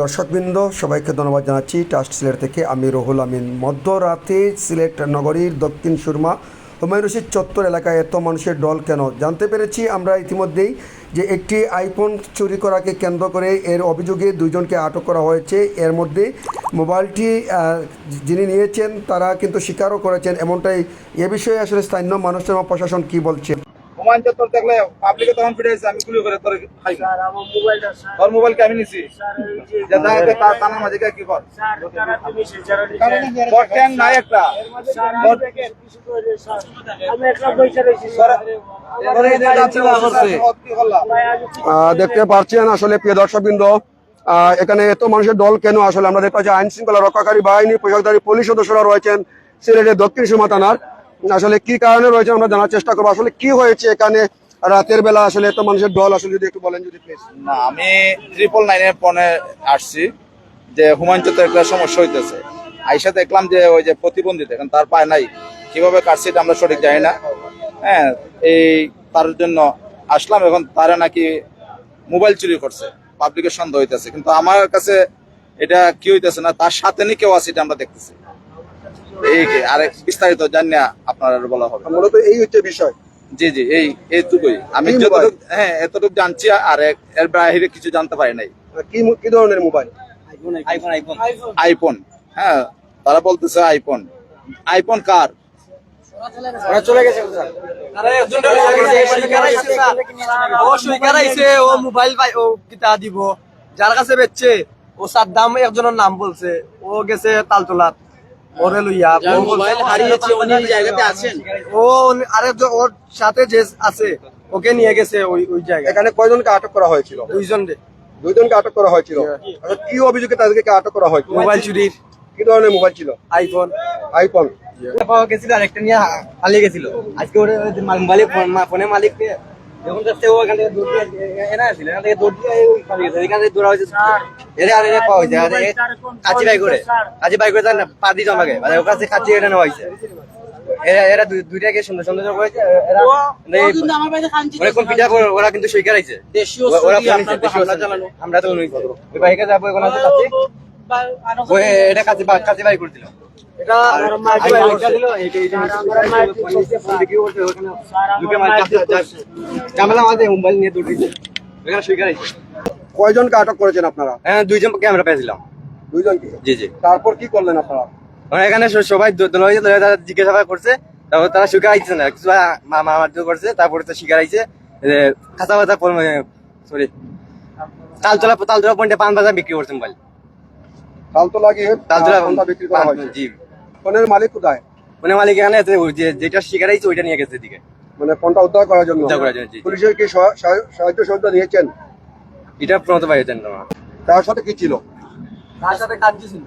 দর্শকবৃন্দ, সবাইকে ধন্যবাদ জানাচ্ছি। টাস্ট সিলেট থেকে আমি রহুল আমিন। মধ্যরাতে সিলেট নগরীর দক্ষিণ সুরমা হুমায়ুন রশিদ চত্বর এলাকায় এত মানুষের ডল কেন? জানতে পেরেছি আমরা ইতিমধ্যেই যে একটি আইফোন চুরি করাকে কেন্দ্র করে এর অভিযোগে দুইজনকে আটক করা হয়েছে। এর মধ্যে মোবাইলটি যিনি নিয়েছেন, তারা কিন্তু স্বীকারও করেছেন। এমনটাই এ বিষয়ে আসলে স্থানীয় মানুষ এবং প্রশাসন কি বলছে? হুমায়ুন চত্বর দেখলে পাবলিকে তখন ফিরে আমি গুলি করে তোর খাই। স্যার আমার মোবাইলটা স্যার। তোর মোবাইল কে আমি নিছি। তানার মাঝে কি কর? তারা ট্যাং নাই একটা। দেখতে পাচ্ছেন আসলে প্রিয় দর্শকবৃন্দ আহ, এখানে এত মানুষের দল কেন আসলে আমরা দেখতে পাচ্ছি আইন শৃঙ্খলা রক্ষাকারী বাহিনী পোশাকধারী পুলিশ সদস্যরা রয়েছেন সিলেটের দক্ষিণ সীমা থানার আসলে কি কারণে রয়েছে আমরা জানার চেষ্টা করব। আসলে কি হয়েছে এখানে রাতের বেলা? আসলে এত মানুষের দল আসলে যদি একটু বলেন যদি না, আমি ট্রিপল নাইনের ফোনে আসছি যে হুমায়ুন একটা সমস্যা হইতেছে। আইসা দেখলাম যে ওই যে প্রতিবন্ধী, দেখেন তার পায় নাই। কীভাবে কাটছে এটা আমরা সঠিক জানি না। হ্যাঁ এই তার জন্য আসলাম এখন তারা নাকি মোবাইল চুরি করছে। পাবলিকের সন্দেহ হইতেছে। কিন্তু আমার কাছে এটা কি হইতেছে না, তার সাথে নি কেউ আছে এটা আমরা দেখতেছি। এই আরেক বিস্তারিত জানি না আপনার বলা হবে। মূলত এই হচ্ছে বিষয়। জি জি এই এইটুকুই। আমি যতটুকু হ্যাঁ এতটুকু জানছি আর এর বাইরে কিছু জানতে পারি নাই। কি কি ধরনের মোবাইল? আইফোন হ্যাঁ তারা বলতেছে আইফোন। আইফোন কার? ও মোবাইল পাই ও কিতা দিব? যার কাছে বেচছে ও সাদ্দাম একজনের নাম বলছে। ও গেছে তালতলাত ওরে লইয়া মোবাইল হারিয়েছে উনি জায়গাতে আছেন। ও উনি- ওর সাথে যে আছে ওকে নিয়ে গেছে ওই ওই জায়গায়। এখানে কয়জনকে আটক করা হয়েছিল? দুইজন রে দুইজনকে আটক করা হয়েছিল? আচ্ছা, কি অভিযোগে তাদেরকে আটক করা হয়েছিল? মোবাইল চুরির। কি ধরনের মোবাইল ছিল? আইফোন। আইফোন। পাওয়া গেছিল আরেকটা নিয়ে গেছিল। আজকে ওরে মোবাইলে ফোনে মালিক পেয়ে যখন দেখতে ও এখান থেকে দৌড় দিয়ে এনা ছিল এখান থেকে দৌড় দিয়ে ওই পালিয়ে গেছে। এখান থেকে দৌড়া হয়েছে এরে আর এরে পাওয়া হয়েছে। কাচি বাই করে। কাচি বাই করে তার পা দিয়ে জমাকে মানে ওর কাছে কাচি এটা নেওয়া হয়েছে। এরা এরা দুই- দুইটাকে সুন্দর সুন্দর করেছে এরা ওরা পিঠা করে ওরা কিন্তু ওরা আমরা তো ওই বাইকে যাব এখন আছে কাছে এটা কাচি বাই করে দিল মোবাইল নিয়ে কয়জনকে আটক করেছেন আপনারা? হ্যাঁ দুইজন ক্যামেরা পেয়েছিলাম। দুইজনকে? জি জি। তারপর কি করলেন আপনারা? এখানে সবাই হয়ে জিজ্ঞাসাবাদ করছে তারপর তারা স্বীকার আইছে না। কিছু মামার করছে তারপরে তো স্বীকার আইছে যে খাতা বাতা সরি তালতলা তালতলা পয়েন্টে পান বাজার বিক্রি করছে মোবাইল। তালতো লাগিয়ে তালতলা বিক্রি করা হয়েছে। জি। ফোনের মালিক কোথায়? মানে মালিক এখানে আছে, ওই যে যেটা স্বীকার আইছে ওইটা নিয়ে গেছে এদিকে। মানে ফোনটা উদ্ধার করার জন্য? উদ্ধার করার জন্য, জি, জি। পুলিশের কি সহ- সহ- সাহায্য সহযোগিতা নিয়েছেন? এটা প্রণত পাইছেন না। তার সাথে কি ছিল? তার সাথে কাঞ্চি ছিল।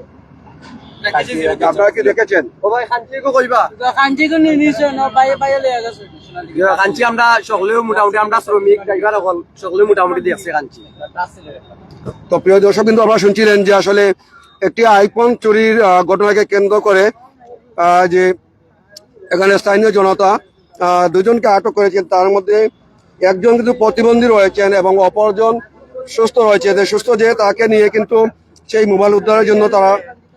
আপনারা কি দেখেছেন? ও ভাই কাঞ্চি কো কইবা? কাঞ্চি তো নিয়ে নিছে না বাইরে বাইরে লয়ে গেছে। কাঞ্চি আমরা সকলেও মোটামুটি আমরা শ্রমিক ড্রাইভার সকল সকলেও মোটামুটি দেখছে কাঞ্চি তো প্রিয় দর্শক বিন্দু আপনারা শুনছিলেন যে আসলে একটি আইফোন চুরির আহ, ঘটনাকে কেন্দ্র করে যে এখানে স্থানীয় জনতা দুজনকে আটক করেছেন। তার মধ্যে একজন কিন্তু প্রতিবন্ধী রয়েছেন এবং অপরজন সুস্থ রয়েছে। সুস্থ যে তাকে নিয়ে কিন্তু সেই মোবাইল উদ্ধারের জন্য তারা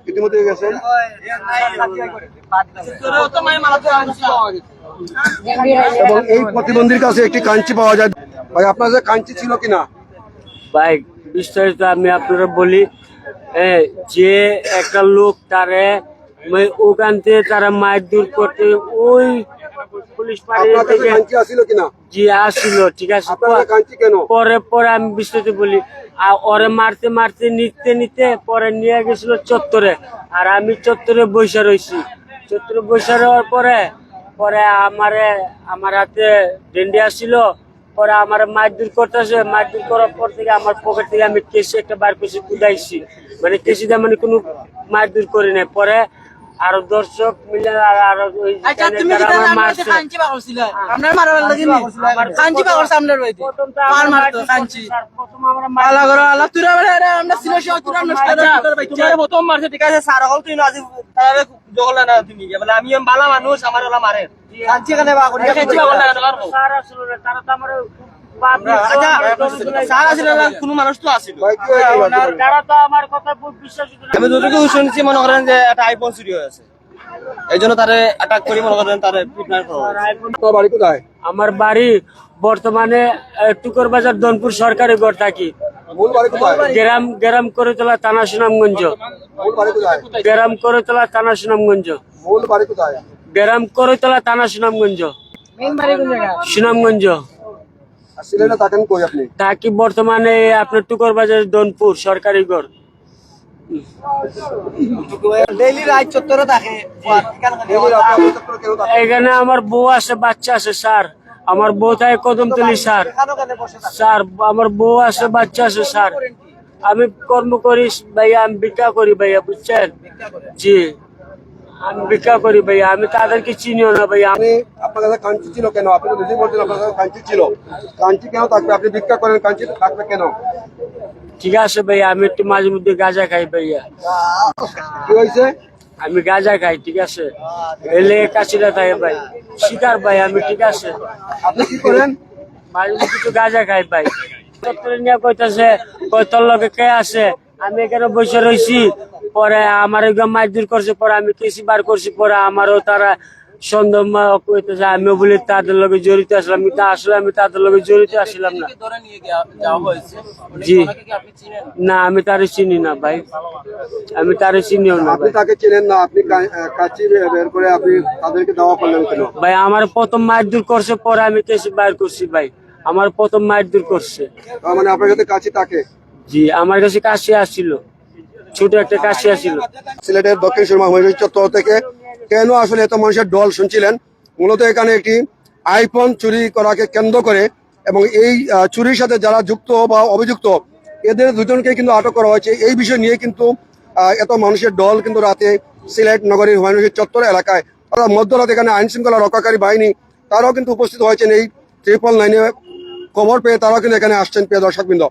ইতিমধ্যে গেছেন। এবং এই প্রতিবন্ধীর কাছে একটি কাঞ্চি পাওয়া যায়। ভাই, আপনার যে কাঞ্চি ছিল কিনা? ভাই, বিস্তারিত আমি আপনারা বলি যে একটা লোক তারে মানে ওখান থেকে তারা মাছ দূর করতে ওই পুলিশ আসছিল ঠিক আছে। পরে পরে আমি বিস্তারিত বলি। আর ওরে মারতে মারতে নিতে নিতে পরে নিয়ে গেছিল চত্বরে। আর আমি চত্বরে বসে রয়েছি চত্বরে বৈশা রওয়ার পরে পরে আমারে আমার হাতে ডেন্ডি আসছিল পরে আমার মাছ দূর করতেছে। দূর করার পর থেকে আমার পকেট থেকে আমি কেসি একটা বার করছি কুদাইছি। মানে কেসি দিয়ে মানে কোনো মাছ দূর করি নাই। পরে আরও দর্শক মিলে আর ওই আচ্ছা তুমি আমার কাঞ্চি পাগল ছিল? আমরা মারার লাগি নি? কাঞ্চি পাগল সামনে রইতে মার মারতো কাঞ্চি স্যার, প্রথম আমরা মারছি। আলা করো আলা তুরা বলে আমরা ছিল তুরা নষ্ট করে তোর তোমার প্রথম মারছে ঠিক আছে স্যার হল তুই আজি তারে জগলা না তুমি। বলে আমি বালা মানুষ আমার ওলা মারে। কাঞ্চি কানে বা কাঞ্চি বা বলে না স্যার আসলো তারা তো আমার তো আমার কথা বিশ্বাস করে না। আমি যতটুকু শুনছি মনে করেন যে একটা আইফোন চুরি হয়েছে। এই জন্য তারে অ্যাটাক করি মনে করেন তারে কিডন্যাপ করা হয়েছে। তোমার বাড়ি কোথায়? আমার বাড়ি বর্তমানে টুকর বাজার দনপুর সরকারি ঘর থাকি। মূল বাড়ি কোথায়? গ্রাম গ্রাম করে তোলা থানা সুনামগঞ্জ। মূল বাড়ি গ্রাম করে তোলা থানা সুনামগঞ্জ। মূল বাড়ি গ্রাম করে তোলা থানা সুনামগঞ্জ। সুনামগঞ্জ। সিলেটে থাকেন কই আপনি? থাকি বর্তমানে আপনার টুকর বাজার দনপুর সরকারি ঘর। থাকেন? এখানে আমার বউ আছে বাচ্চা আছে স্যার। আমার বউ থাকে কদমতলি স্যার। স্যার আমার বউ আছে বাচ্চা আছে স্যার। আমি কর্ম করি ভাইয়া আমি ভিক্ষা করি ভাইয়া বুঝছেন? জি। আমি ভিক্ষা করি ভাইয়া আমি তাদেরকে চিনিও না ভাইয়া। আমি আপনি আপনার কাছে কাঞ্চি ছিল কেন? আপনি নিজেই বলছেন আপনার কাছে কাঞ্চি ছিল। কাঞ্চি কেন থাকবে? আপনি ভিক্ষা করেন কাঞ্চি থাকবে কেন? ঠিক আছে ভাইয়া আমি একটু মাঝে মধ্যে গাঁজা খাই ভাইয়া। কি হয়েছে? আমি গাঁজা খাই ঠিক আছে? এলে কাছিরা থাকে ভাই। শিকার ভাই আমি ঠিক আছে? আপনি কি করেন? মাঝে মধ্যে কিছু গাঁজা খাই ভাই। নিয়ে কইতাছে কই তোর লগে কে আছে? আমি এখানে বসে রইছি। পরে আমার মাইদুর করছে পরে আমি কেসি বার করছি পরে আমারও তারা সন্দেহ মা- কইতেছে আমিও বলি তাদের লগে জড়িত আসলাম কিন্তু আসলে আমি তাদের লগে জড়িত আসলাম না। জি। না আমি তারে চিনি না ভাই। আমি তারে চিনিও না আপনি তাকে চেনেন না আপনি কা- আহ, কাঁচি বে- বের করে আপনি তাদেরকে দেওয়া করলেন কেন? ভাই আমার প্রথম মায়ের দূর করছে পরে আমি কেসি বার করছি ভাই। আমার প্রথম মায়ের দূর করছে মানে আপনার কাছে কাঁচি জি আমার কাছে কাশি আসছিল। ছোট একটা কাশি আসছিল সিলেটের দক্ষিণ সুরমা হুমায়ুন চত্বর থেকে কেন আসলে এত মানুষের দল শুনছিলেন? মূলত এখানে একটি আইফোন চুরি করাকে কেন্দ্র করে এবং এই চুরির সাথে যারা যুক্ত বা অভিযুক্ত, এদের দুজনকে কিন্তু আটক করা হয়েছে। এই বিষয় নিয়ে কিন্তু এত মানুষের দল কিন্তু রাতে সিলেট নগরীর হুমায়ুন চত্বর এলাকায়, অর্থাৎ মধ্যরাতে এখানে আইন শৃঙ্খলা রক্ষাকারী বাহিনী, তারাও কিন্তু উপস্থিত হয়েছেন। এই ট্রিপল নাইনে খবর পেয়ে তারাও কিন্তু এখানে আসছেন, প্রিয় দর্শকবৃন্দ।